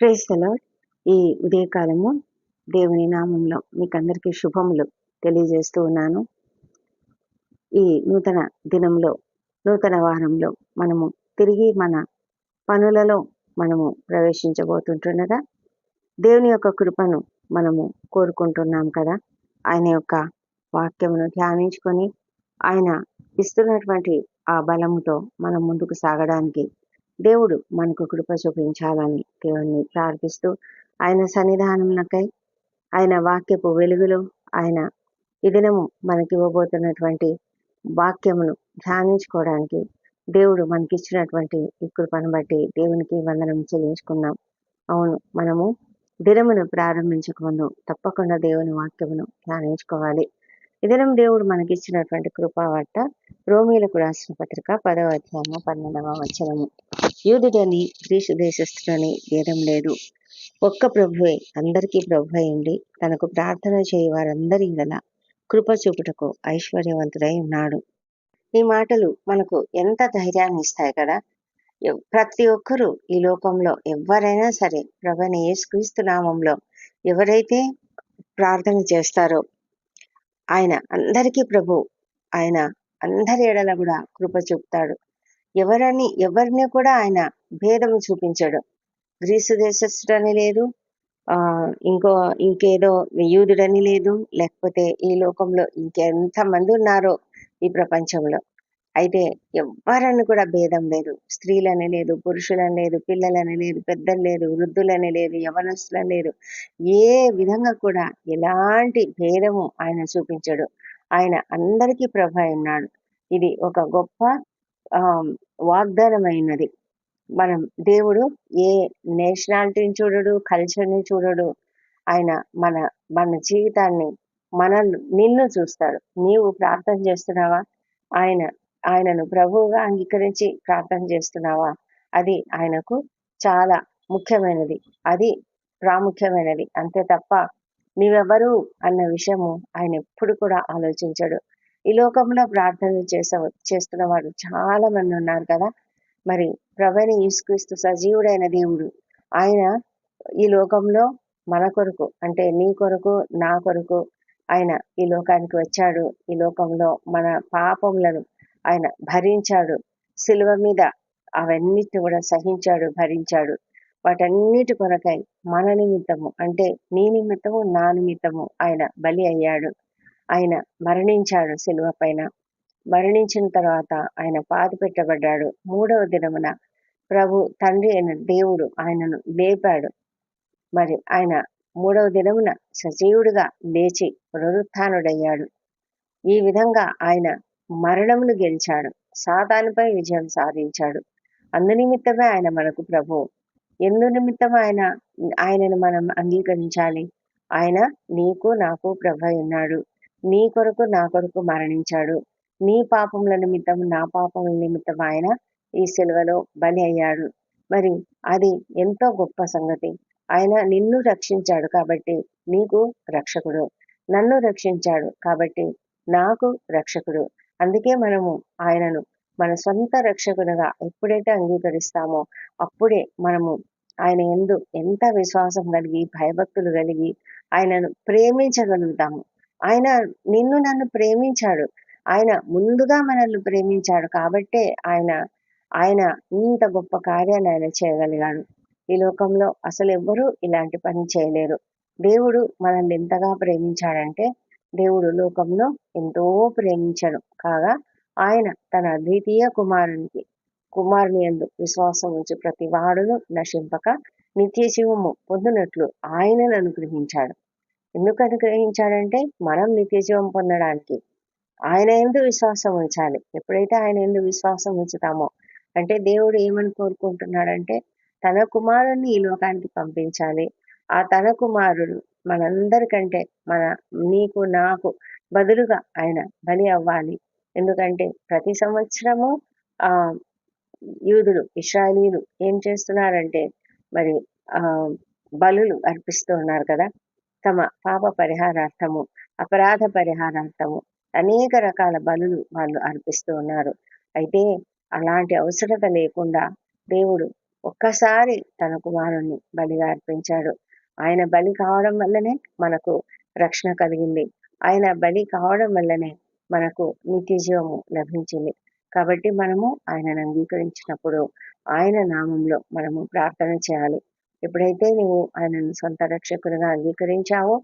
క్రైస్తలో ఈ ఉదయకాలము దేవుని నామంలో మీకు అందరికీ శుభములు తెలియజేస్తూ ఉన్నాను. ఈ నూతన దినంలో నూతన వారంలో మనము తిరిగి మన పనులలో మనము ప్రవేశించబోతుంటుండగా దేవుని యొక్క కృపను మనము కోరుకుంటున్నాం కదా. ఆయన యొక్క వాక్యమును ధ్యానించుకొని ఆయన ఇస్తున్నటువంటి ఆ బలముతో మనం ముందుకు సాగడానికి దేవుడు మనకు కృప చూపించాలని దేవుణ్ణి ప్రార్థిస్తూ ఆయన సన్నిధానంకై ఆయన వాక్యపు వెలుగులో ఆయన ఈ దినము మనకి ఇవ్వబోతున్నటువంటి వాక్యమును ధ్యానించుకోవడానికి దేవుడు మనకిచ్చినటువంటి ఈ కృపను బట్టి దేవునికి వందనం చెల్లించుకున్నాం. అవును మనము దినమును ప్రారంభించకముందు తప్పకుండా దేవుని వాక్యమును ధ్యానించుకోవాలి. ఇదనం దేవుడు మనకిచ్చినటువంటి కృపావార్త. రోమిలకు రాసిన పత్రిక పదవ అధ్యాయము పన్నెండవ వచనము. యూదుడని గ్రీసు దేశస్థుడని భేదం లేదు. ఒక్క ప్రభువే అందరికీ ప్రభు అయింది తనకు ప్రార్థన చేయ వారందరి గల కృప చూపుటకు ఐశ్వర్యవంతుడై ఉన్నాడు. ఈ మాటలు మనకు ఎంత ధైర్యాన్ని ఇస్తాయి కదా? ప్రతి ఒక్కరూ ఈ లోకంలో ఎవరైనా సరే ప్రభుని యేసుక్రీస్తు నామంలో ఎవరైతే ప్రార్థన చేస్తారో ఆయన అందరికీ ప్రభు. ఆయన అందరి ఎడల కూడా కృప చూపుతాడు. ఎవరని ఎవరిని కూడా ఆయన భేదము చూపించాడు. గ్రీసు దేశస్థుడని లేదు. ఆ ఇంకో ఇంకేదో యూదుడని లేదు. లేకపోతే ఈ లోకంలో ఇంకెంత మంది ఉన్నారో ఈ ప్రపంచంలో. అయితే ఎవ్వరని కూడా భేదం లేదు. స్త్రీలని లేదు పురుషులని లేదు పిల్లలని లేదు పెద్దలు లేదు వృద్ధులని లేదు యవనస్తులని లేదు. ఏ విధంగా కూడా ఎలాంటి భేదము ఆయన చూపించడు. ఆయన అందరికీ ప్రభ ఉన్నాడు. ఇది ఒక గొప్ప వాగ్దానమైనది. మనం దేవుడు ఏ నేషనాలిటీని చూడడు కల్చర్ని చూడడు. ఆయన మన మన జీవితాన్ని మన నిన్ను చూస్తాడు. నీవు ప్రార్థన చేస్తున్నావా? ఆయన ఆయనను ప్రభువుగా అంగీకరించి ప్రార్థన చేస్తున్నావా? అది ఆయనకు చాలా ముఖ్యమైనది. అది ప్రాముఖ్యమైనది. అంతే తప్ప నీవెవరు అన్న విషయము ఆయన ఎప్పుడు కూడా ఆలోచించడు. ఈ లోకంలో ప్రార్థన చేసే చేస్తున్న వారు చాలా మంది ఉన్నారు కదా? మరి ప్రభుని యేసుక్రీస్తు సజీవుడైన దేవుడు ఆయన ఈ లోకంలో మన కొరకు అంటే నీ కొరకు నా కొరకు ఆయన ఈ లోకానికి వచ్చాడు. ఈ లోకంలో మన పాపములను ఆయన భరించాడు. సిలువ మీద అవన్నిటిని కూడా సహించాడు భరించాడు. వాటన్నిటి కొరకై మన నిమిత్తము అంటే నీ నిమిత్తము నా నిమిత్తము ఆయన బలి అయ్యాడు. ఆయన మరణించాడు సిలువ పైన. మరణించిన తర్వాత ఆయన పాతి పెట్టబడ్డాడు. మూడవ దినమున ప్రభు తండ్రి అయిన దేవుడు ఆయనను లేపాడు. మరి ఆయన మూడవ దినమున సజీవుడిగా లేచి పునరుత్డయ్యాడు. ఈ విధంగా ఆయన మరణమును గెలిచాడు. సాతానుపై విజయం సాధించాడు. అందు నిమిత్తమే ఆయన మనకు ప్రభు. ఎందు నిమిత్తం ఆయన ఆయనను మనం అంగీకరించాలి? ఆయన నీకు నాకు ప్రభు ఉన్నాడు నీ కొరకు నా కొరకు మరణించాడు. నీ పాపముల నిమిత్తం నా పాపముల నిమిత్తం ఆయన ఈ సెలవులో బలి అయ్యాడు. మరి అది ఎంతో గొప్ప సంగతి. ఆయన నిన్ను రక్షించాడు కాబట్టి నీకు రక్షకుడు. నన్ను రక్షించాడు కాబట్టి నాకు రక్షకుడు. అందుకే మనము ఆయనను మన సొంత రక్షకునిగా ఎప్పుడైతే అంగీకరిస్తామో అప్పుడే మనము ఆయన ఎందు ఎంత విశ్వాసం కలిగి భయభక్తులు కలిగి ఆయనను ప్రేమించగలుగుతాము. ఆయన నిన్ను నన్ను ప్రేమించాడు. ఆయన ముందుగా మనల్ని ప్రేమించాడు కాబట్టే ఆయన ఆయన ఇంత గొప్ప కార్యాన్ని ఆయన చేయగలిగాడు. ఈ లోకంలో అసలు ఎవ్వరూ ఇలాంటి పని చేయలేరు. దేవుడు మనల్ని ఎంతగా ప్రేమించాడంటే దేవుడు లోకంలో ఎంతో ప్రేమించడు. కాగా ఆయన తన అద్వితీయ కుమారునికి కుమారుని ఎందు విశ్వాసం ఉంచి ప్రతి వాడును నశింపక నిత్య జీవము పొందినట్లు ఆయనను అనుగ్రహించాడు. ఎందుకు అనుగ్రహించాడంటే మనం నిత్య జీవం పొందడానికి ఆయన ఎందు విశ్వాసం ఉంచాలి. ఎప్పుడైతే ఆయన ఎందు విశ్వాసం ఉంచుతామో అంటే దేవుడు ఏమని కోరుకుంటున్నాడంటే తన కుమారుణ్ణి ఈ లోకానికి పంపించాలి. ఆ తన కుమారుడు మనందరికంటే మన నీకు నాకు బదులుగా ఆయన బలి అవ్వాలి. ఎందుకంటే ప్రతి సంవత్సరము ఆ యూదులు ఇస్రాయలీలు ఏం చేస్తున్నారంటే మరి ఆ బలులు అర్పిస్తూ ఉన్నారు కదా. తమ పాప పరిహారార్థము అపరాధ పరిహారార్థము అనేక రకాల బలులు వాళ్ళు అర్పిస్తూ ఉన్నారు. అయితే అలాంటి అవసరత లేకుండా దేవుడు ఒక్కసారి తన కుమారుణ్ణి బలిగా అర్పించాడు. ఆయన బలి కావడం వల్లనే మనకు రక్షణ కలిగింది. ఆయన బలి కావడం వల్లనే మనకు నిత్య జీవము లభించింది. కాబట్టి మనము ఆయనను అంగీకరించినప్పుడు ఆయన నామంలో మనము ప్రార్థన చేయాలి. ఎప్పుడైతే నువ్వు ఆయనను సొంత రక్షకులుగా అంగీకరించావో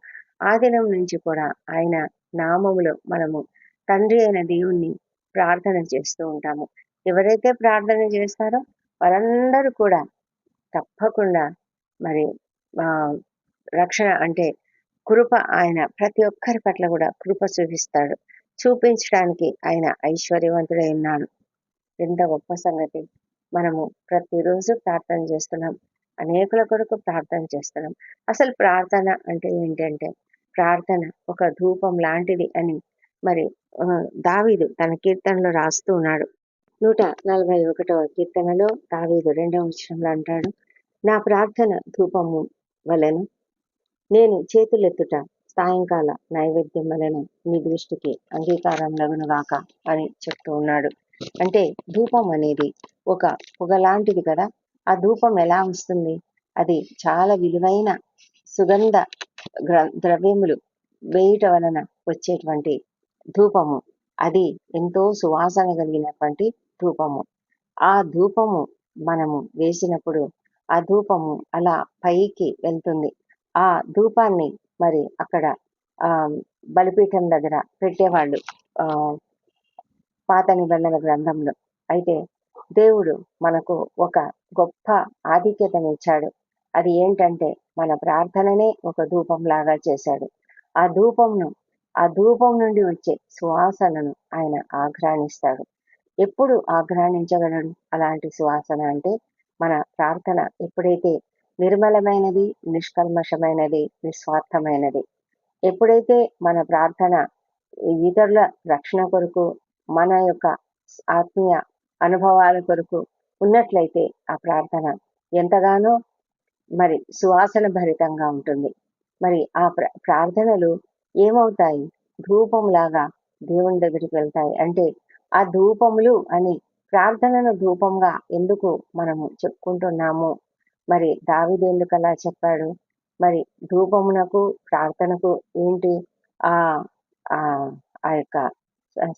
ఆ దినం నుంచి కూడా ఆయన నామములో మనము తండ్రి అయిన దేవుణ్ణి ప్రార్థన చేస్తూ ఉంటాము. ఎవరైతే ప్రార్థన చేస్తారో వారందరూ కూడా తప్పకుండా మరి రక్షణ అంటే కృప ఆయన ప్రతి ఒక్కరి పట్ల కూడా కృప చూపిస్తాడు. చూపించడానికి ఆయన ఐశ్వర్యవంతుడై ఉన్నాడు ఎంత గొప్ప సంగతి. మనము ప్రతిరోజు ప్రార్థన చేస్తున్నాం. అనేకుల కొరకు ప్రార్థన చేస్తున్నాం. అసలు ప్రార్థన అంటే ఏంటంటే ప్రార్థన ఒక ధూపం లాంటిది అని మరి దావీదు తన కీర్తనలో రాస్తూ ఉన్నాడు. నూట నలభై ఒకటవ కీర్తనలో దావీదు రెండవ విషయంలో అంటాడు నా ప్రార్థన ధూపము వలెను. నేను చేతులెత్తుట సాయంకాల నైవేద్యం వలెను మీ దృష్టికి అంగీకారం లగునుగాక అని చెప్తూ ఉన్నాడు. అంటే ధూపం అనేది ఒక పొగ లాంటిది కదా ఆ ధూపం ఎలా వస్తుంది? అది చాలా విలువైన సుగంధ ద్రవ్యములు వేయుట వలన వచ్చేటువంటి ధూపము. అది ఎంతో సువాసన కలిగినటువంటి ధూపము. ఆ ధూపము మనము వేసినప్పుడు ఆ ధూపము అలా పైకి వెళ్తుంది. ఆ ధూపాన్ని మరి అక్కడ బలిపీఠం దగ్గర పెట్టేవాళ్ళు. ఆ పాత నిబంధన గ్రంథంలో. అయితే దేవుడు మనకు ఒక గొప్ప ఆధిక్యతను ఇచ్చాడు అది ఏంటంటే మన ప్రార్థననే ఒక ధూపం లాగా చేశాడు. ఆ ధూపంను ఆ ధూపం నుండి వచ్చే సువాసనను ఆయన ఆఘ్రాణిస్తాడు. ఎప్పుడు ఆఘ్రాణించగలడు? అలాంటి సువాసన అంటే మన ప్రార్థన ఎప్పుడైతే నిర్మలమైనది నిష్కల్మషమైనది నిస్వార్థమైనది. ఎప్పుడైతే మన ప్రార్థన ఇతరుల రక్షణ కొరకు మన యొక్క ఆత్మీయ అనుభవాల కొరకు ఉన్నట్లయితే ఆ ప్రార్థన ఎంతగానో మరి సువాసన భరితంగా ఉంటుంది. మరి ఆ ప్ర ప్రార్థనలు ఏమవుతాయి? ధూపంలాగా దేవుని దగ్గరికి వెళ్తాయి. అంటే ఆ ధూపములు అని ప్రార్థనను ధూపంగా ఎందుకు మనము చెప్పుకుంటున్నాము? మరి దావిది ఎందుకు అలా చెప్పాడు? మరి ధూపమునకు ప్రార్థనకు ఏంటి ఆ ఆ ఆ యొక్క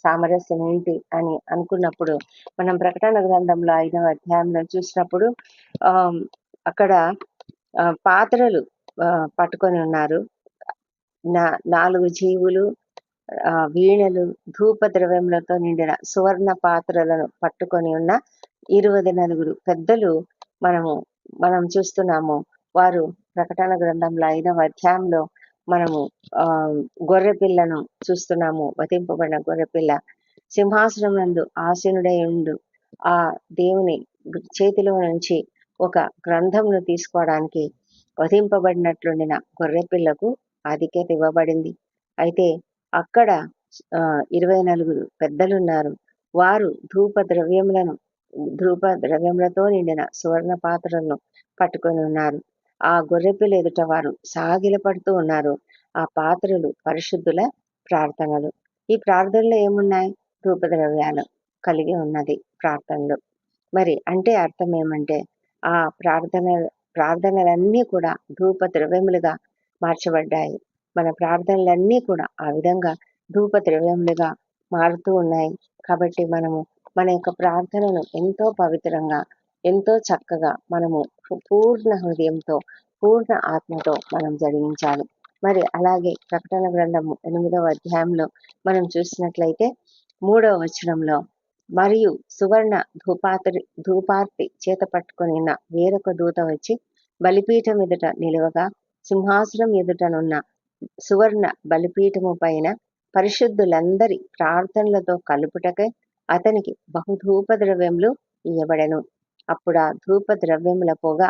సామరస్యం ఏంటి అని అనుకున్నప్పుడు మనం ప్రకటన గ్రంథంలో ఐదవ అధ్యాయంలో చూసినప్పుడు ఆ అక్కడ పాత్రలు పట్టుకొని ఉన్నారు. నా నాలుగు జీవులు వీణలు ధూప ద్రవ్యములతో నిండిన సువర్ణ పాత్రలను పట్టుకొని ఉన్న ఇరవై నలుగురు పెద్దలు మనము మనం చూస్తున్నాము. వారు ప్రకటన గ్రంథంలో ఐదవ అధ్యాయంలో మనము ఆ గొర్రెపిల్లను చూస్తున్నాము. వధింపబడిన గొర్రెపిల్ల సింహాసనం నందు ఆసీనుడై ఉండు. ఆ దేవుని చేతిలో నుంచి ఒక గ్రంథంను తీసుకోవడానికి వధింపబడినట్లుండిన గొర్రె పిల్లకు ఆధిక్యత ఇవ్వబడింది. అయితే అక్కడ ఆ, ఇరవై నలుగురు పెద్దలున్నారు. వారు ధూప ద్రవ్యములను ధూప ద్రవ్యములతో నిండిన సువర్ణ పాత్రలను పట్టుకొని ఉన్నారు. ఆ గొర్రెపిల్ల ఎదుట వారు సాగిలపడుతూ ఉన్నారు. ఆ పాత్రలు పరిశుద్ధుల ప్రార్థనలు. ఈ ప్రార్థనలో ఏమున్నాయి? ధూప ద్రవ్యాలు కలిగి ఉన్నది ప్రార్థనలు. మరి అంటే అర్థం ఏమంటే ఆ ప్రార్థన ప్రార్థనలన్నీ కూడా ధూప ద్రవ్యములుగా మార్చబడ్డాయి. మన ప్రార్థనలన్నీ కూడా ఆ విధంగా ధూప ద్రవ్యములుగా మారుతూ ఉన్నాయి. కాబట్టి మనము మన యొక్క ప్రార్థనను ఎంతో పవిత్రంగా ఎంతో చక్కగా మనము పూర్ణ హృదయంతో పూర్ణ ఆత్మతో మనం జరిగించాలి. మరి అలాగే ప్రకటన గ్రంథము ఎనిమిదవ అధ్యాయంలో మనం చూసినట్లయితే మూడవ వచనంలో మరియు సువర్ణ ధూపాత్రి ధూపార్తి చేత పట్టుకొని ఉన్న వేరొక దూత వచ్చి బలిపీఠం ఎదుట నిలువగా సింహాసనం ఎదుటనున్న సువర్ణ బలిపీఠము పైన పరిశుద్ధులందరి ప్రార్థనలతో కలుపుటకై అతనికి బహుధూప ద్రవ్యములు ఇవ్వబడెను అప్పుడు ఆ ధూప ద్రవ్యముల పొగ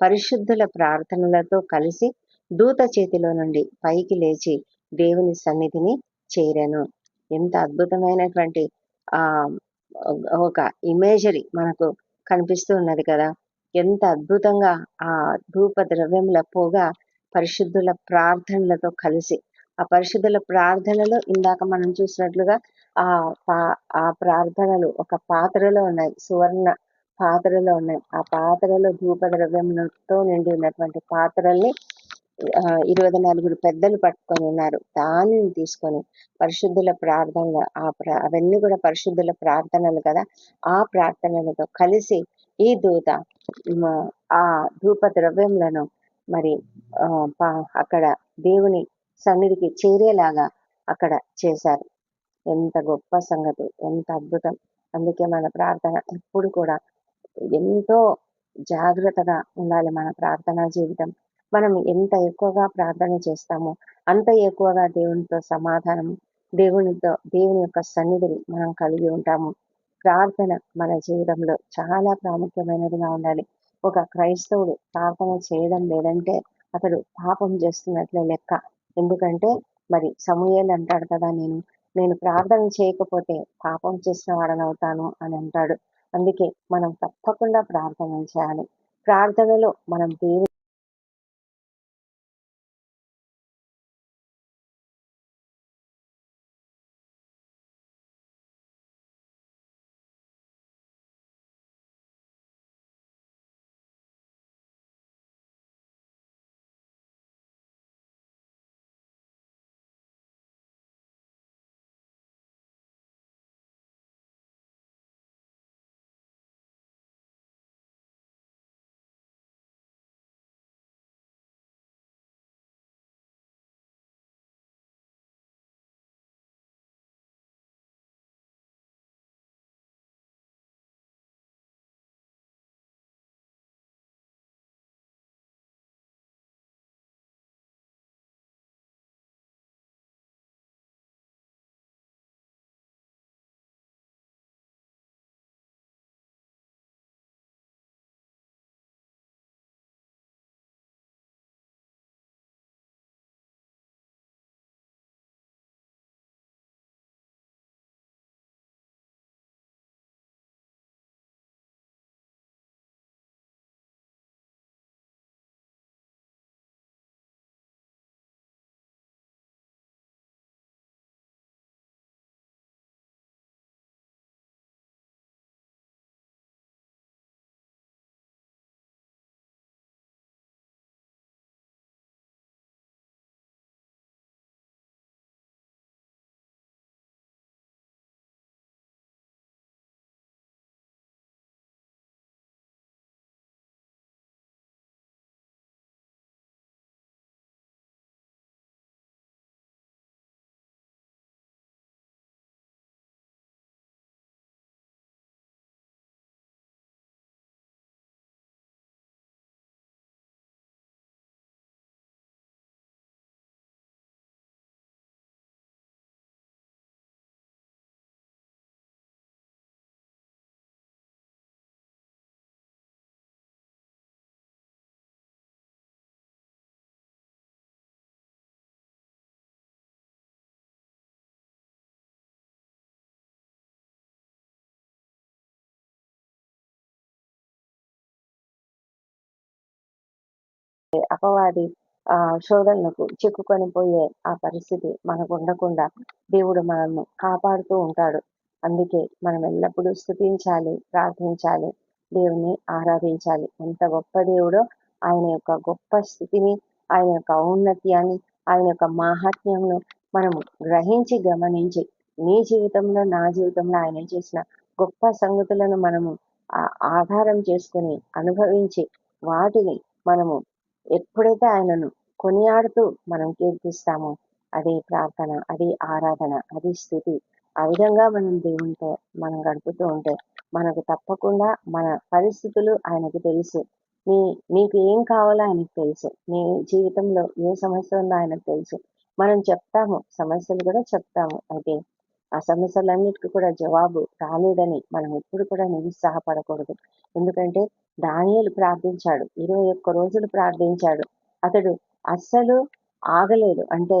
పరిశుద్ధుల ప్రార్థనలతో కలిసి దూత చేతిలో నుండి పైకి లేచి దేవుని సన్నిధిని చేరను. ఎంత అద్భుతమైనటువంటి ఆ ఒక ఇమేజరీ మనకు కనిపిస్తూ ఉన్నది కదా. ఎంత అద్భుతంగా ఆ ధూప ద్రవ్యముల పొగ పరిశుద్ధుల ప్రార్థనలతో కలిసి ఆ పరిశుద్ధుల ప్రార్థనలో ఇందాక మనం చూసినట్లుగా ఆ పా ఆ ప్రార్థనలు ఒక పాత్రలో ఉన్నాయి సువర్ణ పాత్రలో ఉన్నాయి. ఆ పాత్రలో ధూపద్రవ్యములతో నిండి ఉన్నటువంటి పాత్రల్ని ఇరవై నలుగురు పెద్దలు పట్టుకొని ఉన్నారు. దానిని తీసుకొని పరిశుద్ధుల ప్రార్థనలు ఆ ప్ర అవన్నీ కూడా పరిశుద్ధుల ప్రార్థనలు కదా ఆ ప్రార్థనలతో కలిసి ఈ దూత ఆ ధూప ద్రవ్యములను మరి అక్కడ దేవుని సన్నిధికి చేరేలాగా అక్కడ చేశారు. ఎంత గొప్ప సంగతి ఎంత అద్భుతం. అందుకే మన ప్రార్థన ఎప్పుడు కూడా ఎంతో జాగ్రత్తగా ఉండాలి మన ప్రార్థనా జీవితం. మనం ఎంత ఎక్కువగా ప్రార్థన చేస్తామో అంత ఎక్కువగా దేవునితో సమాధానం దేవునితో దేవుని యొక్క సన్నిధిని మనం కలిగి ఉంటాము. ప్రార్థన మన జీవితంలో చాలా ప్రాముఖ్యమైనదిగా ఉండాలి. ఒక క్రైస్తవుడు ప్రార్థన చేయడం లేదంటే అతడు పాపం చేస్తున్నట్లే లెక్క. ఎందుకంటే మరి సమూహేలు అంటాడు కదా నేను నేను ప్రార్థన చేయకపోతే పాపం చేసిన వాడనవుతాను అని అంటాడు. అందుకే మనం తప్పకుండా ప్రార్థన చేయాలి. ప్రార్థనలో మనం దేవుని అపవాది ఆ శోధనలకు చిక్కుకొని పోయే ఆ పరిస్థితి మనకు ఉండకుండా దేవుడు మనల్ని కాపాడుతూ ఉంటాడు. అందుకే మనం ఎల్లప్పుడూ స్థుతించాలి ప్రార్థించాలి దేవుని ఆరాధించాలి. ఎంత గొప్ప దేవుడో ఆయన యొక్క గొప్ప స్థితిని ఆయన యొక్క ఔన్నత్యాన్ని ఆయన యొక్క మాహాత్మ్యంను మనము గ్రహించి గమనించి నీ జీవితంలో నా జీవితంలో ఆయన చేసిన గొప్ప సంగతులను మనము ఆధారం చేసుకొని అనుభవించి వాటిని మనము ఎప్పుడైతే ఆయనను కొనియాడుతూ మనం కీర్తిస్తామో అదే ప్రార్థన అది ఆరాధన అది స్థితి ఆ విధంగా మనం దేవునితో మనం గడుపుతూ ఉంటే మనకు తప్పకుండా మన పరిస్థితులు ఆయనకు తెలుసు. నీ నీకు ఏం కావాలో ఆయనకు తెలుసు. నీ జీవితంలో ఏ సమస్య ఉందో ఆయనకు తెలుసు. మనం చెప్తాము సమస్యలు కూడా చెప్తాము. అయితే ఆ సమస్యలన్నిటికీ కూడా జవాబు రాలేదని మనం ఎప్పుడు కూడా నిరుత్సాహపడకూడదు. ఎందుకంటే దానియలు ప్రార్థించాడు. ఇరవై ఒక్క రోజులు ప్రార్థించాడు. అతడు అస్సలు ఆగలేదు. అంటే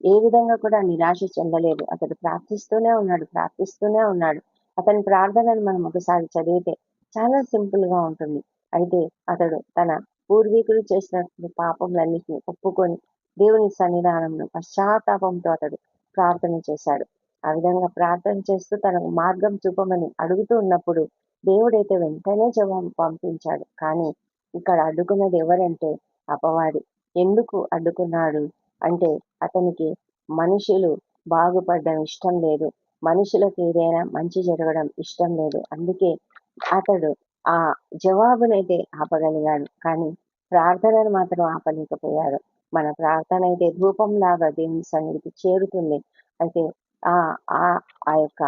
ఏ విధంగా కూడా నిరాశ చెందలేదు. అతడు ప్రార్థిస్తూనే ఉన్నాడు ప్రార్థిస్తూనే ఉన్నాడు. అతని ప్రార్థనను మనం ఒకసారి చదివితే చాలా సింపుల్గా ఉంటుంది. అయితే అతడు తన పూర్వీకులు చేసిన పాపములన్నిటిని ఒప్పుకొని దేవుని సన్నిధానంలో పశ్చాత్తాపంతో అతడు ప్రార్థన చేశాడు. ఆ విధంగా ప్రార్థన చేస్తూ తనకు మార్గం చూపమని అడుగుతూ ఉన్నప్పుడు దేవుడైతే వెంటనే జవాబు పంపించాడు. కానీ ఇక్కడ అడ్డుకున్నది ఎవరంటే అపవాది. ఎందుకు అడ్డుకున్నాడు? అంటే అతనికి మనుషులు బాగుపడడం ఇష్టం లేదు. మనుషులకు ఏదైనా మంచి జరగడం ఇష్టం లేదు. అందుకే అతడు ఆ జవాబునైతే ఆపగలిగాడు. కానీ ప్రార్థనను మాత్రం ఆపలేకపోయాడు. మన ప్రార్థన అయితే ధూపంలాగా దేవుని సన్నిధికి చేరుతుంది. అయితే ఆ ఆ యొక్క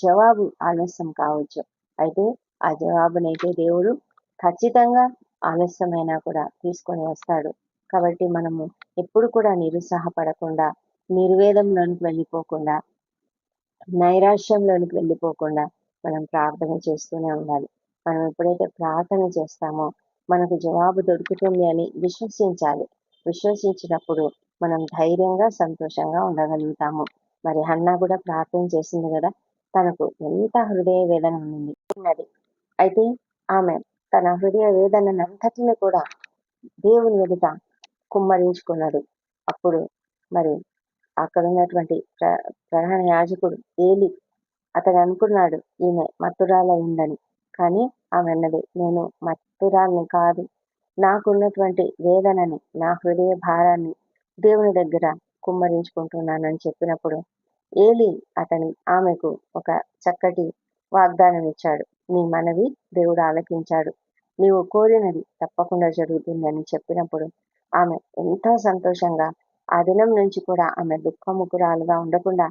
జవాబు ఆలస్యం కావచ్చు. అయితే ఆ జవాబునైతే దేవుడు ఖచ్చితంగా ఆలస్యమైనా కూడా తీసుకొని వస్తాడు. కాబట్టి మనము ఎప్పుడు కూడా నిరుత్సాహపడకుండా నిర్వేదంలోనికి వెళ్ళిపోకుండా నైరాశ్యంలోనికి వెళ్ళిపోకుండా మనం ప్రార్థన చేస్తూనే ఉండాలి. మనం ఎప్పుడైతే ప్రార్థన చేస్తామో మనకు జవాబు దొరుకుతుంది అని విశ్వసించాలి. విశ్వసించినప్పుడు మనం ధైర్యంగా సంతోషంగా ఉండగలుగుతాము. మరి హన్నా కూడా ప్రార్థన చేసింది కదా తనకు ఎంత హృదయ వేదన ఉన్నది. అయితే ఆమె తన హృదయ వేదనంతటిని కూడా దేవుని ఎదుట కుమ్మరించుకున్నాడు అప్పుడు మరి అక్కడ ఉన్నటువంటి ప్రధాన యాజకుడు ఏలి అతడు అనుకున్నాడు ఈమె మత్తురాలైందని. కానీ ఆమె అన్నది నేను మత్తురాల్ని కాదు. నాకున్నటువంటి వేదనని నా హృదయ భారాన్ని దేవుని దగ్గర కుమ్మరించుకుంటున్నానని చెప్పినప్పుడు ఏలి అతని ఆమెకు ఒక చక్కటి వాగ్దానం ఇచ్చాడు నీ మనవి దేవుడు ఆలకించాడు. నీవు కోరినది తప్పకుండా జరుగుతుందని చెప్పినప్పుడు ఆమె ఎంతో సంతోషంగా ఆ దినం నుంచి కూడా ఆమె దుఃఖముకురాలుగా ఉండకుండా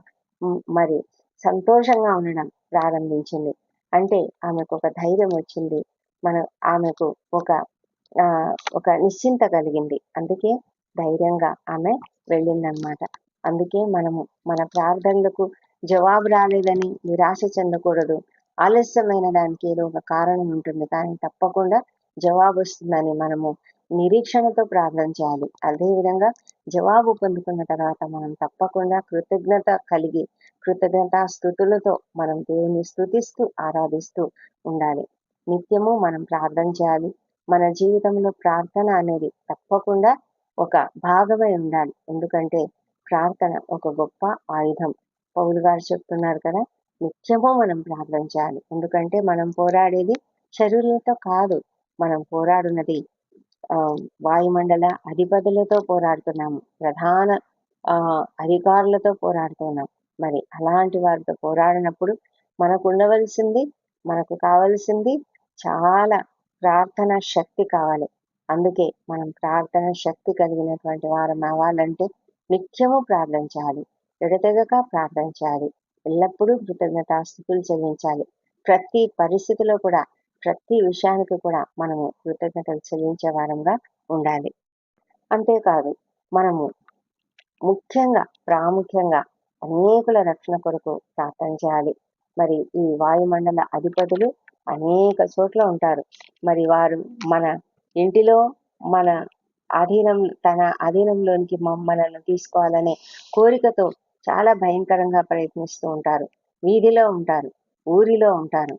మరి సంతోషంగా ఉండడం ప్రారంభించింది. అంటే ఆమెకు ఒక ధైర్యం వచ్చింది. మన ఆమెకు ఒక ఒక నిశ్చింత కలిగింది. అందుకే ధైర్యంగా ఆమె వెళ్ళిందనమాట అందుకే మనము మన ప్రార్థనలకు జవాబు రాలేదని నిరాశ చెందకూడదు. ఆలస్యమైన దానికి ఏదో ఒక కారణం ఉంటుంది. కానీ తప్పకుండా జవాబు వస్తుందని మనము నిరీక్షణతో ప్రార్థన చేయాలి. అదేవిధంగా జవాబు పొందుకున్న తర్వాత మనం తప్పకుండా కృతజ్ఞత కలిగి కృతజ్ఞత స్థుతులతో మనం దేవుని స్థుతిస్తూ ఆరాధిస్తూ ఉండాలి. నిత్యము మనం ప్రార్థన చేయాలి. మన జీవితంలో ప్రార్థన అనేది తప్పకుండా ఒక భాగమై ఉండాలి. ఎందుకంటే ప్రార్థన ఒక గొప్ప ఆయుధం. పౌలు గారు చెప్తున్నారు కదా నిత్యము మనం ప్రార్థన చేయాలి. ఎందుకంటే మనం పోరాడేది శరీరంతో కాదు మనం పోరాడున్నది వాయుమండల అధిపతులతో పోరాడుతున్నాము ప్రధాన అధికారులతో పోరాడుతున్నాం. మరి అలాంటి వారితో పోరాడినప్పుడు మనకు ఉండవలసింది మనకు కావలసింది చాలా ప్రార్థన శక్తి కావాలి. అందుకే మనం ప్రార్థన శక్తి కలిగినటువంటి వారం అవ్వాలంటే నిత్యము ప్రార్థించాలి. ఎడతెగక ప్రార్థించాలి. ఎల్లప్పుడూ కృతజ్ఞతాస్థుతులు చెల్లించాలి. ప్రతి పరిస్థితిలో కూడా ప్రతి విషయానికి కూడా మనము కృతజ్ఞతలు చెల్లించే వారంగా ఉండాలి. అంతేకాదు మనము ముఖ్యంగా ప్రాముఖ్యంగా అనేకుల రక్షణ కొరకు ప్రార్థన చేయాలి. మరి ఈ వాయుమండల అధిపతులు అనేక చోట్ల ఉంటారు. మరి వారు మన ఇంటిలో మన అధీనం తన అధీనంలోనికి మనల్ని తీసుకోవాలనే కోరికతో చాలా భయంకరంగా ప్రయత్నిస్తూ ఉంటారు. వీధిలో ఉంటారు ఊరిలో ఉంటారు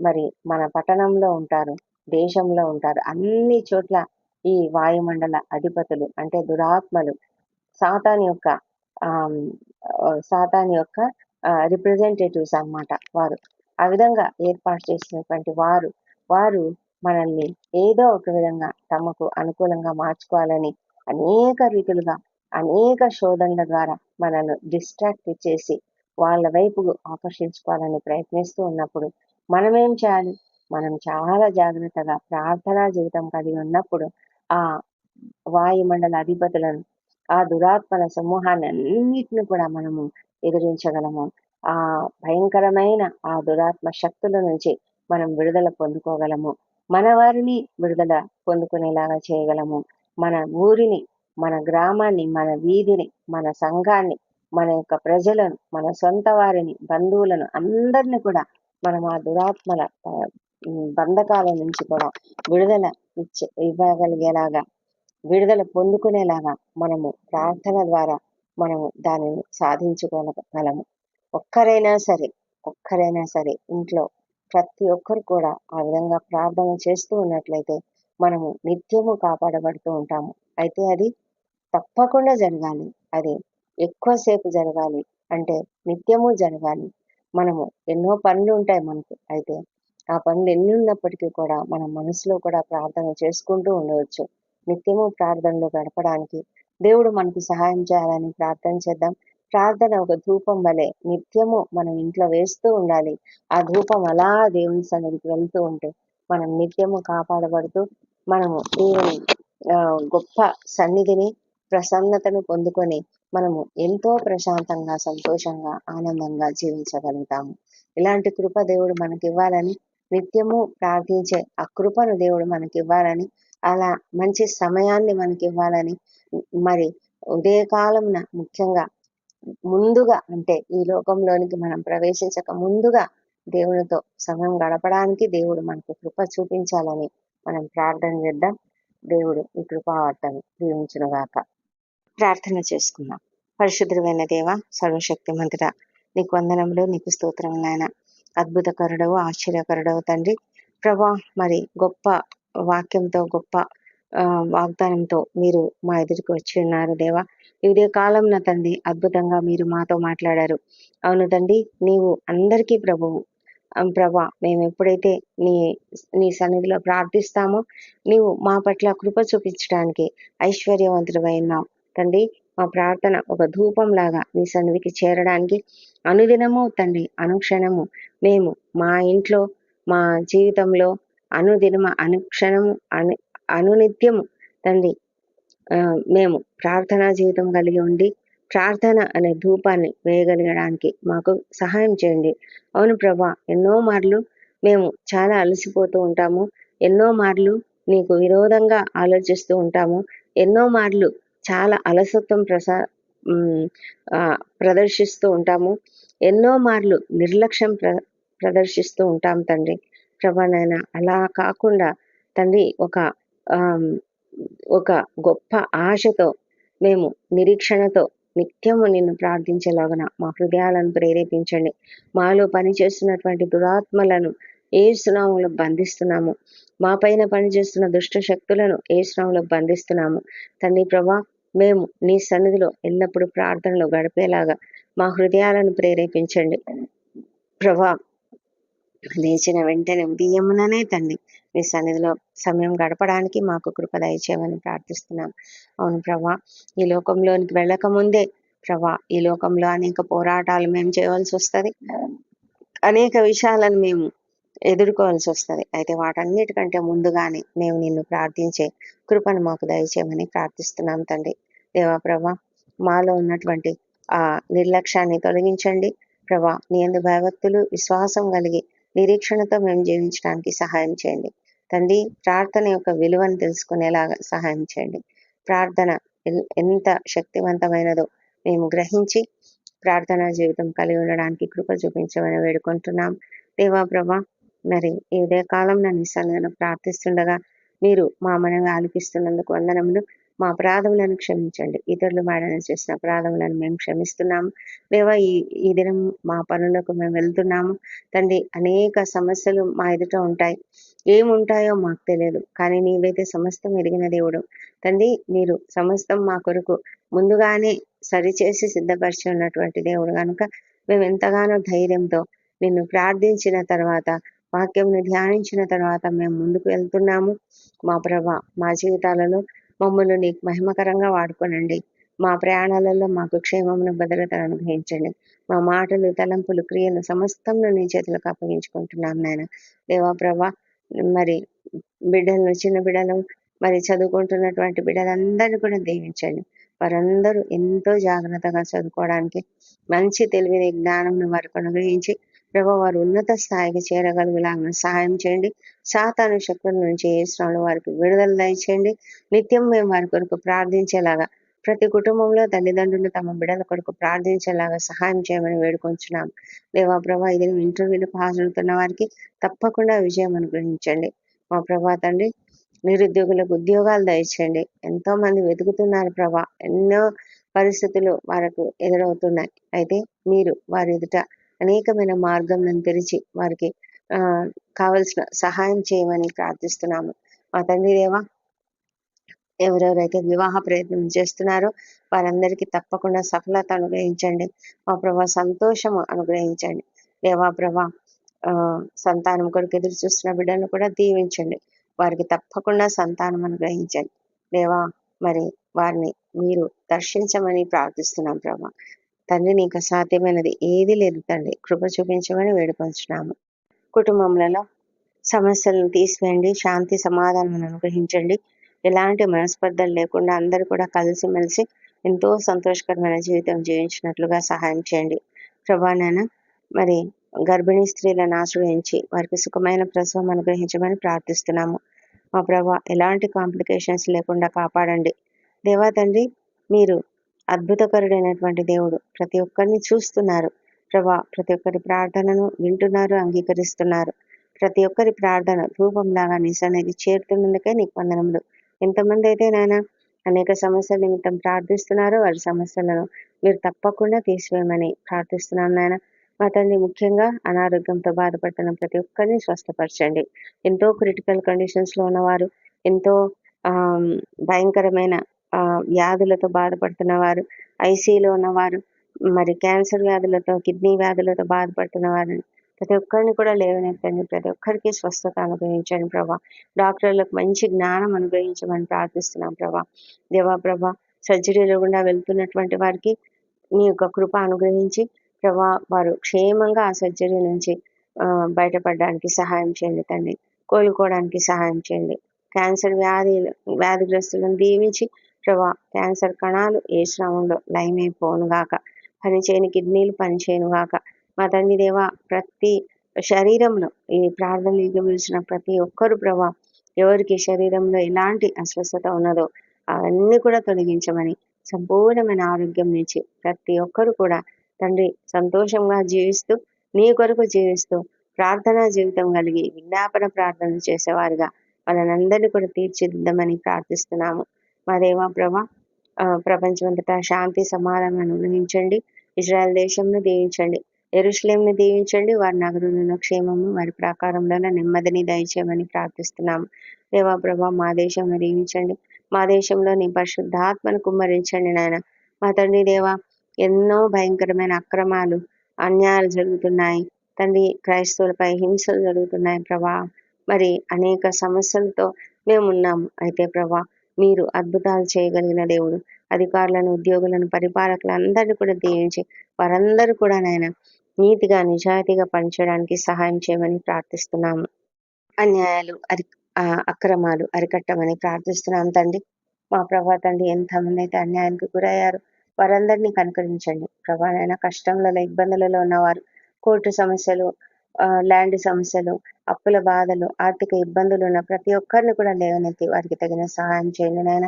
మరి మన పట్టణంలో ఉంటారు దేశంలో ఉంటారు. అన్ని చోట్ల ఈ వాయుమండల అధిపతులు అంటే దురాత్మలు సాతాన్ యొక్క సాతాన్ యొక్క రిప్రజెంటేటివ్స్ అనమాట వారు. ఆ విధంగా ఏర్పాటు చేసినటువంటి వారు వారు మనల్ని ఏదో ఒక విధంగా తమకు అనుకూలంగా మార్చుకోవాలని అనేక రీతులుగా అనేక శోధనల ద్వారా మనల్ని డిస్ట్రాక్ట్ చేసి వాళ్ళ వైపు ఆకర్షించుకోవాలని ప్రయత్నిస్తూ ఉన్నప్పుడు మనం ఏం చేయాలి? మనం చాలా జాగ్రత్తగా ప్రార్థనా జీవితం కలిగి ఉన్నప్పుడు ఆ వాయుమండల అధిపతులను ఆ దురాత్మల సమూహాన్ని అన్నిటిని కూడా మనము ఎదిరించగలము. ఆ భయంకరమైన ఆ దురాత్మ శక్తుల నుంచి మనం విడుదల పొందుకోగలము. మన వారిని విడుదల పొందుకునేలాగా చేయగలము. మన ఊరిని మన గ్రామాన్ని మన వీధిని మన సంఘాన్ని మన యొక్క ప్రజలను మన సొంత వారిని బంధువులను అందరిని కూడా మనం ఆ దురాత్మల బంధకాల నుంచి కూడా విడుదల ఇచ్చే ఇవ్వగలిగేలాగా విడుదల పొందుకునేలాగా మనము ప్రార్థన ద్వారా మనము దానిని సాధించుకోగలము. ఒక్కరైనా సరే ఒక్కరైనా సరే ఇంట్లో ప్రతి ఒక్కరు కూడా ఆ విధంగా ప్రార్థన చేస్తూ ఉన్నట్లయితే మనము నిత్యము కాపాడబడుతూ ఉంటాము. అయితే అది తప్పకుండా జరగాలి. అది ఎక్కువసేపు జరగాలి అంటే నిత్యము జరగాలి. మనము ఎన్నో పనులు ఉంటాయి మనకు. అయితే ఆ పనులు ఎన్ని ఉన్నప్పటికీ కూడా మన మనసులో కూడా ప్రార్థన చేసుకుంటూ ఉండవచ్చు. నిత్యము ప్రార్థనలో గడపడానికి దేవుడు మనకు సహాయం చేయాలని ప్రార్థన చేద్దాం. ప్రార్థన ఒక ధూపం వలె నిత్యము మనం ఇంట్లో వేస్తూ ఉండాలి. ఆ ధూపం అలా దేవుని సన్నిధికి వెళ్తూ ఉంటే మనం నిత్యము కాపాడబడుతూ మనము దేవుని గొప్ప సన్నిధిని ప్రసన్నతను పొందుకొని మనము ఎంతో ప్రశాంతంగా సంతోషంగా ఆనందంగా జీవించగలుగుతాము. ఇలాంటి కృప దేవుడు మనకి ఇవ్వాలని నిత్యము ప్రార్థించే ఆ కృపను దేవుడు మనకి ఇవ్వాలని అలా మంచి సమయాన్ని మనకి ఇవ్వాలని మరి ఉదయకాలంన ముఖ్యంగా ముందుగా అంటే ఈ లోకంలోనికి మనం ప్రవేశించక ముందుగా దేవునితో సమయం గడపడానికి దేవుడు మనకు కృప చూపించాలని మనం ప్రార్థన చేద్దాం. దేవుడు ఈ కృపావార్తను దీవించునుగాక ప్రార్థన చేసుకుందాం. పరిశుద్ధుడైన దేవ సర్వశక్తి మంత్ర నీకు వందనములు నీకు స్తోత్రములైన అద్భుతకరుడవు ఆశ్చర్యకరుడవు తండ్రి. ప్రభా మరి గొప్ప వాక్యంతో గొప్ప వాగ్దానంతో మీరు మా ఎదురుకు వచ్చి ఉన్నారు. దేవా ఇదే కాలం నా తండ్రి అద్భుతంగా మీరు మాతో మాట్లాడారు. అవును తండ్రి నీవు అందరికీ ప్రభువు. ప్రభా మేము ఎప్పుడైతే నీ నీ సన్నిధిలో ప్రార్థిస్తామో నీవు మా పట్ల కృప చూపించడానికి ఐశ్వర్యవంతుడమైనావు తండ్రి మా ప్రార్థన ఒక ధూపం లాగా మీ సన్నిధికి చేరడానికి అనుదినము తండ్రి అనుక్షణము. మేము మా ఇంట్లో మా జీవితంలో అనుదినమ అనుక్షణము అను అనునిత్యము తండ్రి. మేము ప్రార్థనా జీవితం కలిగి ఉండి ప్రార్థన అనే ధూపాన్ని వేయగలగడానికి మాకు సహాయం చేయండి. అవును ప్రభా ఎన్నో మార్లు మేము చాలా అలసిపోతూ ఉంటాము. ఎన్నో మార్లు నీకు విరోధంగా ఆలోచిస్తూ ఉంటాము. ఎన్నో మార్లు చాలా అలసత్వం ప్రసా ప్రదర్శిస్తూ ఉంటాము. ఎన్నో మార్లు నిర్లక్ష్యం ప్ర ప్రదర్శిస్తూ ఉంటాం తండ్రి. ప్రభా నాయన అలా కాకుండా తండ్రి ఒక ఒక గొప్ప ఆశతో మేము నిరీక్షణతో నిత్యము నిన్ను ప్రార్థించేలాగన మా హృదయాలను ప్రేరేపించండి. మాలో పనిచేస్తున్నటువంటి దురాత్మలను ఏ సునామంలో బంధిస్తున్నాము. మా పైన పనిచేస్తున్న దుష్ట శక్తులను ఏ స్నాములకు బంధిస్తున్నాము. తండ్రి ప్రభా మేము నీ సన్నిధిలో ఎల్లప్పుడూ ప్రార్థనలో గడిపేలాగా మా హృదయాలను ప్రేరేపించండి. ప్రభా లేచిన వెంటనే ఉదయముననే తండ్రి మీ సన్నిధిలో సమయం గడపడానికి మాకు కృప దయచేయమని ప్రార్థిస్తున్నాం. అవును ప్రభా ఈ లోకంలోనికి వెళ్ళక ముందే ప్రభా ఈ లోకంలో అనేక పోరాటాలు మేము చేయవలసి వస్తుంది. అనేక విషయాలను మేము ఎదుర్కోవాల్సి వస్తుంది. అయితే వాటన్నిటికంటే ముందుగానే మేము నిన్ను ప్రార్థించే కృపను మాకు దయచేయమని ప్రార్థిస్తున్నాం తండ్రి. దేవా ప్రభా మాలో ఉన్నటువంటి ఆ నిర్లక్ష్యాన్ని తొలగించండి. ప్రభా నీ ఎందు భయభక్తులు విశ్వాసం కలిగి నిరీక్షణతో మేము జీవించడానికి సహాయం చేయండి. తండ్రి ప్రార్థన యొక్క విలువను తెలుసుకునేలాగా సహాయం చేయండి. ప్రార్థన ఎంత శక్తివంతమైనదో మేము గ్రహించి ప్రార్థనా జీవితం కలిగి ఉండడానికి కృప చూపించమని వేడుకుంటున్నాం. దేవా ప్రభా మరి ఈ కాలం నన్ను సన్నిధిలో ప్రార్థిస్తుండగా మీరు మా మనవి ఆలపిస్తున్నందుకు వందనములు. మా అపరాధములను క్షమించండి. ఇతరులు మాడన చేసిన అపరాధములను మేము క్షమిస్తున్నాము. దేవా ఈ ఈ దినం మా పనులకు మేము వెళ్తున్నాము. తండ్రి అనేక సమస్యలు మా ఎదుట ఉంటాయి. ఏముంటాయో మాకు తెలియదు. కానీ నీవైతే సమస్తం ఎరిగిన దేవుడు. తండ్రి మీరు సమస్తం మా కొరకు ముందుగానే సరిచేసి సిద్ధపరిచి ఉన్నటువంటి దేవుడు కనుక మేము ఎంతగానో ధైర్యంతో నిన్ను ప్రార్థించిన తర్వాత వాక్యంను ధ్యానించిన తర్వాత మేము ముందుకు వెళ్తున్నాము. మా ప్రభ మా జీవితాలలో మమ్మల్ని నీకు మహిమకరంగా వాడుకోనండి. మా ప్రయాణాలలో మాకు క్షేమమును భద్రతను అనుగ్రహించండి. మా మాటలు తలంపులు క్రియలు సమస్తంలో నీ చేతులకు అప్పగించుకుంటున్నాం నాయన. దేవా ప్రభా మరి బిడ్డలను చిన్న బిడ్డలు మరి చదువుకుంటున్నటువంటి బిడ్డలందరినీ కూడా దీవించండి. వారందరూ ఎంతో జాగ్రత్తగా చదువుకోవడానికి మంచి తెలివిని జ్ఞానం వారికి అనుగ్రహించి ప్రభు వారు ఉన్నత స్థాయికి చేరగలిగేలాగా సహాయం చేయండి. సాతాను శక్తుల నుంచి ఏసునాలు వారికి విడుదల దయచేయండి. నిత్యం మేము వారి కొరకు ప్రార్థించేలాగా ప్రతి కుటుంబంలో తల్లిదండ్రులు తమ బిడ్డల కొరకు ప్రార్థించేలాగా సహాయం చేయమని వేడుకొంచున్నాం దేవా ప్రభా ఇది ఇంటర్వ్యూలకు హాజరవుతున్న వారికి తప్పకుండా విజయం అనుగ్రహించండి. మా ప్రభా తండ్రి నిరుద్యోగులకు ఉద్యోగాలు దయచేయండి. ఎంతో మంది వెతుకుతున్నారు ప్రభా. ఎన్నో పరిస్థితులు వారికి ఎదురవుతున్నాయి. అయితే మీరు వారి ఎదుట అనేకమైన మార్గం తెరిచి వారికి ఆ కావలసిన సహాయం చేయమని ప్రార్థిస్తున్నాము. మా తండ్రి దేవా ఎవరెవరైతే వివాహ ప్రయత్నం చేస్తున్నారో వారందరికీ తప్పకుండా సఫలత అనుగ్రహించండి. మా ప్రభా సంతోషము అనుగ్రహించండి. దేవా ప్రభా సంతానం కొరకు ఎదురు చూస్తున్న బిడ్డలను కూడా దీవించండి. వారికి తప్పకుండా సంతానం అనుగ్రహించండి. దేవా మరి వారిని మీరు దర్శించమని ప్రార్థిస్తున్నాం ప్రభా. తండ్రి నీకు సాధ్యమైనది ఏది లేదు తండ్రి. కృప చూపించమని వేడుకొంచున్నాము. కుటుంబంలో సమస్యలను తీసివేయండి. శాంతి సమాధానం అనుగ్రహించండి. ఎలాంటి మనస్పర్ధలు లేకుండా అందరూ కూడా కలిసిమెలిసి ఎంతో సంతోషకరమైన జీవితం జీవించినట్లుగా సహాయం చేయండి. ప్రభా మరి గర్భిణీ స్త్రీలను ఆశ్రయించి వారికి సుఖమైన ప్రసవం అనుగ్రహించమని ప్రార్థిస్తున్నాము. మా ప్రభా ఎలాంటి కాంప్లికేషన్స్ లేకుండా కాపాడండి. దేవా తండ్రి మీరు అద్భుతకరుడైనటువంటి దేవుడు. ప్రతి ఒక్కరిని చూస్తున్నారు. ప్రభా ప్రతి ఒక్కరి ప్రార్థనను వింటున్నారు అంగీకరిస్తున్నారు. ప్రతి ఒక్కరి ప్రార్థన ధూపంలాగా నీ సన్నిధి చేరుతున్నందుకే నీకు వందనములు. ఎంతమంది అయితే నాయన అనేక సమస్యల నిమిత్తం ప్రార్థిస్తున్నారో వారి సమస్యలను మీరు తప్పకుండా తీసివేయమని ప్రార్థిస్తున్నాను నాయన. మా తండ్రి ముఖ్యంగా అనారోగ్యంతో బాధపడుతున్న ప్రతి ఒక్కరిని స్వస్థపరచండి. ఎంతో క్రిటికల్ కండిషన్స్లో ఉన్నవారు ఎంతో భయంకరమైన ఆ, వ్యాధులతో బాధపడుతున్న వారు ఐసీలో ఉన్నవారు మరి క్యాన్సర్ వ్యాధులతో కిడ్నీ వ్యాధులతో బాధపడుతున్న వారిని ప్రతి ఒక్కరిని కూడా లేవనెత్తండి. ప్రతి ఒక్కరికి స్వస్థత అనుగ్రహించండి ప్రభా. డాక్టర్లకు మంచి జ్ఞానం అనుగ్రహించమని ప్రార్థిస్తున్నాం ప్రభా. దేవా ప్రభా సర్జరీలో గుండా వెళ్తున్నటువంటి వారికి నీ యొక్క కృప అనుగ్రహించి ప్రభా వారు క్షేమంగా ఆ సర్జరీ నుంచి బయటపడడానికి సహాయం చేయండి తండ్రి. కోలుకోవడానికి సహాయం చేయండి. క్యాన్సర్ వ్యాధి వ్యాధిగ్రస్తులను దీవించి ప్రభా క్యాన్సర్ కణాలు ఏ శ్రమంలో? లయమైపోనుగాక పనిచేయని కిడ్నీలు పనిచేయనుగాక మా తండ్రి దేవ ప్రతి శరీరంలో ఈ ప్రార్థనలు పిలిచిన ప్రతి ఒక్కరు ప్రభా ఎవరికి శరీరంలో ఎలాంటి అస్వస్థత ఉన్నదో అవన్నీ కూడా తొలగించమని సంపూర్ణమైన ఆరోగ్యం నుంచి ప్రతి ఒక్కరు కూడా తండ్రి సంతోషంగా జీవిస్తూ నీ కొరకు జీవిస్తూ ప్రార్థనా జీవితం కలిగి విజ్ఞాపన ప్రార్థన చేసేవారుగా. వాళ్ళనందరినీ కూడా తీర్చిదిద్దామని ప్రార్థిస్తున్నాము. మా దేవా ప్రభ ఆ, ప్రపంచమంతటా శాంతి సమాధానం అనుగ్రహించండి. ఇజ్రాయెల్ దేశంను దీవించండి. ఎరుషులేంని దీవించండి. వారి నగరంలో క్షేమము వారి ప్రాకారంలో నెమ్మదిని దయచేయమని ప్రార్థిస్తున్నాము దేవా ప్రభా మా దేశంను దీవించండి. మా దేశంలో నీ పరిశుద్ధాత్మను కుమ్మరించండి నాయన. మా తండ్రి దేవా ఎన్నో భయంకరమైన అక్రమాలు అన్యాయాలు జరుగుతున్నాయి. తండ్రి క్రైస్తవులపై హింసలు జరుగుతున్నాయి ప్రభా. మరి అనేక సమస్యలతో మేము ఉన్నాము అయితే ప్రభా మీరు అద్భుతాలు చేయగలిగిన దేవుడు. అధికారులను ఉద్యోగులను పరిపాలకులు అందరినీ కూడా దీవించి వారందరూ కూడా నాయన నీతిగా నిజాయితీగా పనిచేయడానికి సహాయం చేయమని ప్రార్థిస్తున్నాము. అన్యాయాలు అరి అక్రమాలు అరికట్టమని ప్రార్థిస్తున్నాం తండ్రి. మా ప్రభా తండ్రి ఎంతమంది అయితే అన్యాయానికి గురయ్యారు వారందరినీ కనుకరించండి. ప్రభా నాయన కష్టంలలో ఇబ్బందులలో ఉన్నవారు కోర్టు సమస్యలు ల్యాండ్ సమస్యలు అప్పుల బాధలు ఆర్థిక ఇబ్బందులు ఉన్న ప్రతి ఒక్కరిని కూడా లేవనెత్తి వారికి తగిన సహాయం చేయండి నాయన.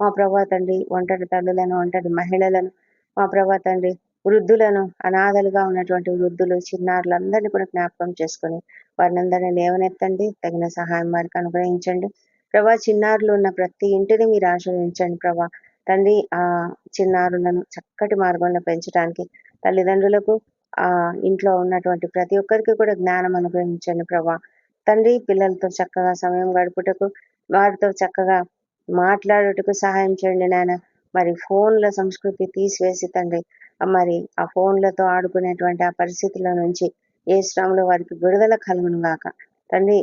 మా ప్రభా తండ్రి ఒంటరి తల్లులను ఒంటరి మహిళలను మా ప్రభా తండ్రి వృద్ధులను అనాథలుగా ఉన్నటువంటి వృద్ధులు చిన్నారులు అందరినీ కూడా జ్ఞాపకం చేసుకుని వారిని అందరినీ లేవనెత్తండి. తగిన సహాయం వారికి అనుగ్రహించండి. ప్రభా చిన్నారులు ఉన్న ప్రతి ఇంటిని మీరు ఆశ్రయించండి ప్రభా. తండ్రి ఆ చిన్నారులను చక్కటి మార్గంలో పెంచడానికి తల్లిదండ్రులకు ఆ ఇంట్లో ఉన్నటువంటి ప్రతి ఒక్కరికి కూడా జ్ఞానం అనుగ్రహించండి ప్రభా. తండ్రి పిల్లలతో చక్కగా సమయం గడుపుటకు వారితో చక్కగా మాట్లాడుటకు సహాయం చేయండి నాయన. మరి ఫోన్ల సంస్కృతి తీసివేసి తండ్రి మరి ఆ ఫోన్లతో ఆడుకునేటువంటి ఆ పరిస్థితుల నుంచి ఏ శ్రమలో వారికి విడుదల కలుగును గాక. తండ్రి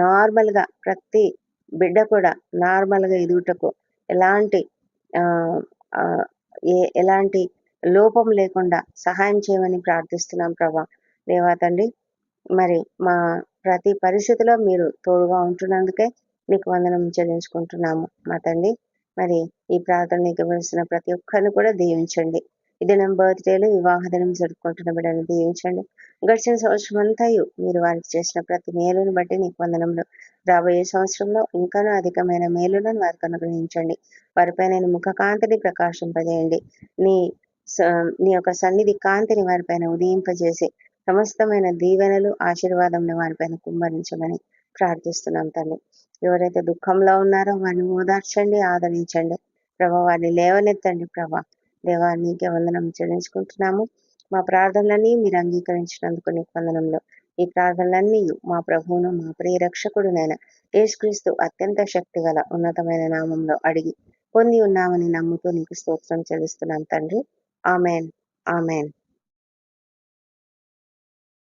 నార్మల్గా ప్రతి బిడ్డ కూడా నార్మల్గా ఎదుగుటకు ఎలాంటి ఆ ఏ ఎలాంటి లోపం లేకుండా సహాయం చేయమని ప్రార్థిస్తున్నాం ప్రభా. దేవా తండ్రి మరి మా ప్రతి పరిస్థితిలో మీరు తోడుగా ఉంటున్నందుకే మీకు వందనం చెల్లించుకుంటున్నాము. మా తండ్రి మరి ఈ ప్రార్థన గమనిస్తున్న ప్రతి ఒక్కరిని కూడా దీవించండి. ఇది దినం బర్త్డేలు వివాహ దినం జరుపుకుంటున్న బిడ్డను దీవించండి. గడిచిన సంవత్సరం అంతయు మీరు వారికి చేసిన ప్రతి మేలును బట్టి నీకు వందనములు. రాబోయే సంవత్సరంలో ఇంకానూ అధికమైన మేలులను వారికి అనుగ్రహించండి. వారిపై నేను ముఖకాంతిని ప్రకాశింపజేయండి. నీ నీ యొక్క సన్నిధి కాంతిని వారిపైన ఉదయింపజేసి సమస్తమైన దీవెనలు ఆశీర్వాదంని వారిపైన కుమ్మరించమని ప్రార్థిస్తున్నాం తల్లి. ఎవరైతే దుఃఖంలో ఉన్నారో వారిని ఓదార్చండి ఆదరించండి. ప్రభా వారిని లేవనెత్తండి ప్రభా. దేవా నీకే వందనం చెల్లించుకుంటున్నాము. మా ప్రార్థనలని మీరు అంగీకరించినందుకు నీకు వందనంలో ఈ ప్రార్థనలన్నీ మా ప్రభువును మా ప్రియ రక్షకుడునైన యేసుక్రీస్తు అత్యంత శక్తి గల ఉన్నతమైన నామంలో అడిగి పొంది ఉన్నామని నమ్ముతూ నీకు స్తోత్రం చెల్లిస్తున్నాను తండ్రి. Amen. Amen.